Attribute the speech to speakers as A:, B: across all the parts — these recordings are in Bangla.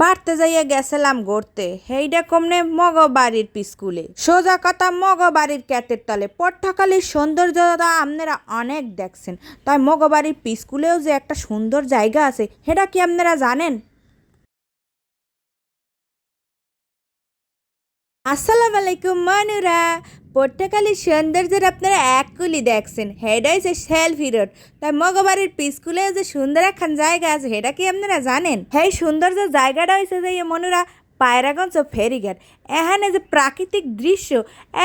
A: বাড়তে যাইয়া গেছিলাম গড়তে। হেইডা কমনে মগ বাড়ির পিস্কুলে সোজা কথা মগ বাড়ির ক্যাতের তলে। পট্টাকালির সৌন্দর্যতা আপনারা অনেক দেখছেন। তাই মগ বাড়ির পিস্কুলেও যে একটা সুন্দর জায়গা আছে, সেটা কি আপনারা জানেন? আসসালামু আলাইকুম, মানুরা। পট্টাকালীর সৌন্দর্যের আপনারা এক কুলি দেখছেন হেডাই সে সেলফি রোড। তাই মগবাড়ির পিসকুলে যে সুন্দর একখান জায়গা আছে সেটা কি আপনারা জানেন? সেই সৌন্দর্য জায়গাটা হয়েছে যে এই মনুরা পায়রাগঞ্জ ও ফেরিঘাট। এখানে যে প্রাকৃতিক দৃশ্য,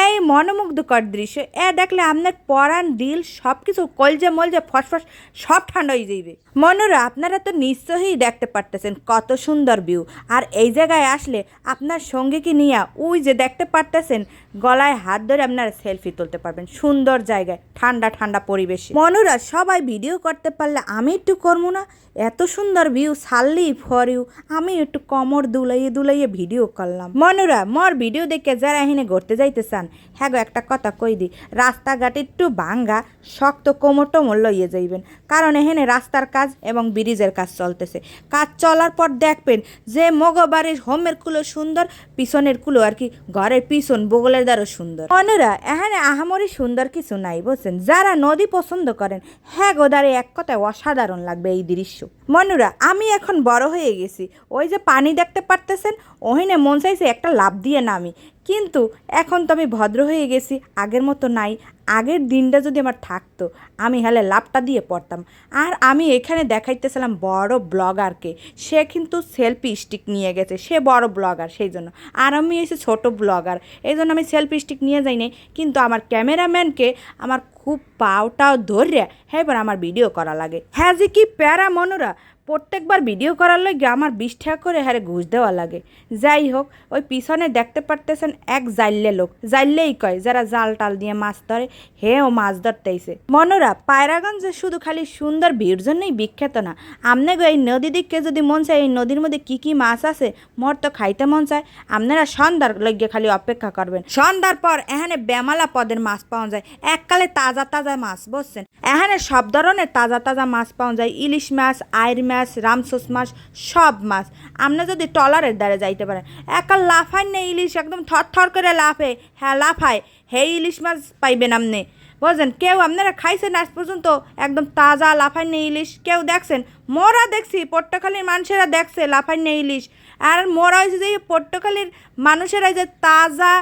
A: এই মনোমুগ্ধকর দৃশ্য, এ দেখলে আপনার পরাণ, দিল সব কিছু কলজে মলজে ফসফস, সব ঠান্ডা হয়ে যাইবে। মনুরা আপনারা তো নিশ্চয়ই দেখতে পারতেছেন কত সুন্দর ভিউ আর এই জায়গায় আসলে আপনার সঙ্গীকে নিয়ে ওই যে দেখতে পারতেছেন, গলায় হাত ধরে আপনারা সেলফি তুলতে পারবেন। সুন্দর জায়গায়, ঠান্ডা ঠান্ডা পরিবেশে। মনোরা সবাই ভিডিও করতে পারলে আমি একটু করব না? এত সুন্দর ভিউ সাল্লি ফর ইউ আমি একটু কমর দুলাইয়ে দুলাইয়ে ভিডিও করলাম। মনুরা, মর ভিডিও দেখে যারা এখানে ঘুরতে যাইতে চান হ্যাঁ গো একটা কথা কই দি, রাস্তাঘাট একটু ভাঙ্গা, শক্ত কোমর টোমর লইয়ে যাইবেন। কারণ এখানে রাস্তার কাজ এবং ব্রিজের কাজ চলতেছে। কাজ চলার পর দেখবেন যে মগবাড়ির হোমের কুলো সুন্দর, পিছনের কুলো আর কি ঘরের পিছন বগলের দ্বারও সুন্দর। মনুরা, এখানে আহামরি সুন্দর কিছু নাই বলছেন যারা নদী পছন্দ করেন হ্যাঁ গোদারে এক কথায় অসাধারণ লাগবে এই দৃশ্য। মনুরা, আমি এখন বড় হয়ে গেছি। ওই যে পানি দেখতে পারতেছেন ওহিনে মন চাইছে একটা লাভ দিয়ে নামি। কিন্তু এখন তো আমি ভদ্র হয়ে গেছি, আগের মতো নাই। আগের দিনটা যদি আমার থাকতো, আমি হলে লাভটা দিয়ে পড়তাম। আর আমি এখানে দেখাইতেছিলাম বড় ব্লগারকে। সে কিন্তু সেলফি স্টিক নিয়ে গেছে, সে বড় ব্লগার সেই জন্য। আর আমি এসে ছোট ব্লগার, এই জন্য আমি সেলফি স্টিক নিয়ে যাই কিন্তু আমার ক্যামেরাম্যানকে আমার খুব পাওটাও ধরে হ্যাঁ এবার আমার ভিডিও করা লাগে। হ্যাঁ যে কি প্যারা মনোরা প্রত্যেকবার ভিডিও করার লাগে আমার বিশ টাকা করে হারে ঘুষ দেওয়া লাগে। যাই হোক, ওই পিছনে দেখতে পারতেছেন এক জাইলে লোক। জাইলেই কয়, যারা জাল টাল দিয়ে মাছ ধরে হে ও মাছ ধরতেইছে। মনোরা, পায়রাগঞ্জ শুধু খালি সুন্দর ভিড় জন্যই বিখ্যাত না। আমনে গো এই নদী দিককে যদি মন চায়, এই নদীর মধ্যে কি কি মাছ আছে, মোর তো খাইতে মন চায়। আপনারা সন্ধ্যার লগে খালি অপেক্ষা করবেন। সন্ধ্যার পর এখানে বেমালা পদের মাছ পাওয়া যায়। এককালে তাজা তাজা মাছ, বুঝছেন? এখানে সব ধরনের তাজা তাজা মাছ পাওয়া যায়। ইলিশ মাছ আইর মাছ রামসোস মাছ, সব মাছ। আপনি যদি টলারের দ্বারা যাইতে পারেন একাল লাফাই নেই ইলিশ, একদম থর থর করে লাফে। হ্যাঁ লাফায়। হে ইলিশ মাছ পাইবেন আপনি বুঝলেন কেউ আপনারা খাইছেন আজ পর্যন্ত, একদম তাজা লাফাইনে ইলিশ। কেউ দেখছেন? মোরা দেখছি, পট্টখালির মানুষেরা দেখছে লাফাইনে ইলিশ। আর মোরা হয়েছে যে পট্টখালির মানুষেরা যে তাজা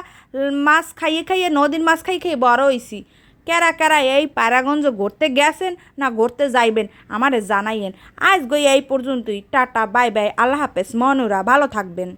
A: মাছ খাইয়ে খাইয়ে, নদীর মাছ খাইয়ে খাইয়ে বড় হয়েছি কেরা কেরা এই পায়রাগঞ্জ ঘুরতে গেছেন না ঘুরতে যাইবেন, আমারে জানাইয়েন। আজ গই এই পর্যন্তই। Tata, bye bye. আল্লাহ হাফেজ। মনুরা, ভালো থাকবেন।